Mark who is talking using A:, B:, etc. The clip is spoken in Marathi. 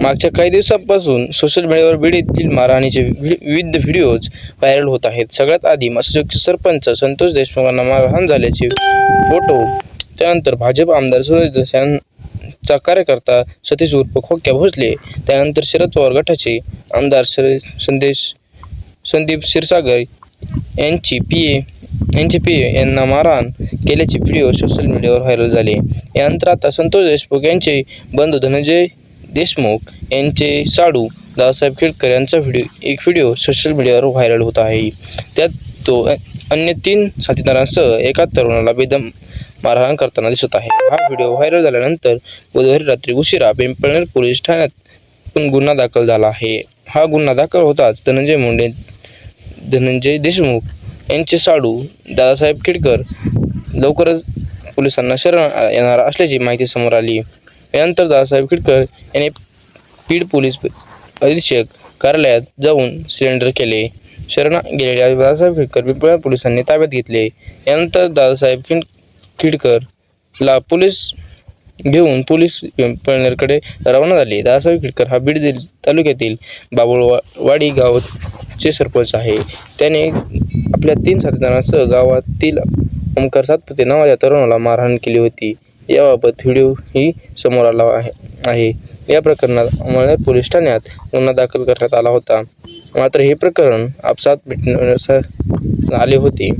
A: मागच्या काही दिवसांपासून सोशल मीडियावर बीड येथील मारहाणीचे वि- विविध व्हिडिओज व्हायरल होत आहेत. सगळ्यात आधी मत्स्यचे सरपंच संतोष देशमुखांना मारहाण झाल्याचे फोटो त्यानंतर भाजप आमदार सुरेश दस चा कार्यकर्ता सतीश उर्फ खोक्या भोसले त्यानंतर शरद पवार गटाचे आमदार संदेश संदीप क्षीरसागर यांची पी ए यांचे पी ए यांना मारहाण केल्याचे व्हिडिओ सोशल मीडियावर व्हायरल झाले. यानंतर आता संतोष देशमुख यांचे बंधू धनंजय देशमुख यांचे साडू दादासाहेब खेडकर यांचा व्हिडिओ एक व्हिडिओ सोशल मीडियावर व्हायरल होत आहे. त्यात तो अन्य तीन साथीदारांसह एका तरुणाला बेदम मारहाण करताना दिसत आहे. हा व्हिडिओ व्हायरल झाल्यानंतर बुधवारी रात्री उशिरा पिंपळनेर पोलीस ठाण्यात पण गुन्हा दाखल झाला आहे. हा गुन्हा दाखल होताच धनंजय मुंडे धनंजय देशमुख यांचे साडू दादासाहेब खेडकर लवकरच पोलिसांना शरण येणार असल्याची माहिती समोर आली. यानंतर दादासाहेब खेडकर यांनी पीड पोलीस अधीक्षक कार्यालयात जाऊन सिलेंडर केले. शरणा गेलेल्या दादासाहेब खेडकर पिंपळा पोलिसांनी ताब्यात घेतले. यानंतर दादासाहेब खिंड खिडकरला पोलीस घेऊन पोलीस पिंपळनेरकडे रवाना झाले. दादासाहेब खिडकर हा बीड तालुक्यातील बाबुळवाडी गावचे सरपंच आहे. त्याने आपल्या तीन साथीदारांसह गावातील ओमकार सातपुते नावाच्या तरुणाला मारहाण केली होती. याबाबत व्हिडिओही समोर आला आहे. आहे. या प्रकरणात अमळनेर पोलीस ठाण्यात गुन्हा दाखल करण्यात आला होता. मात्र हे प्रकरण आपसात भेटण्यास आले होते.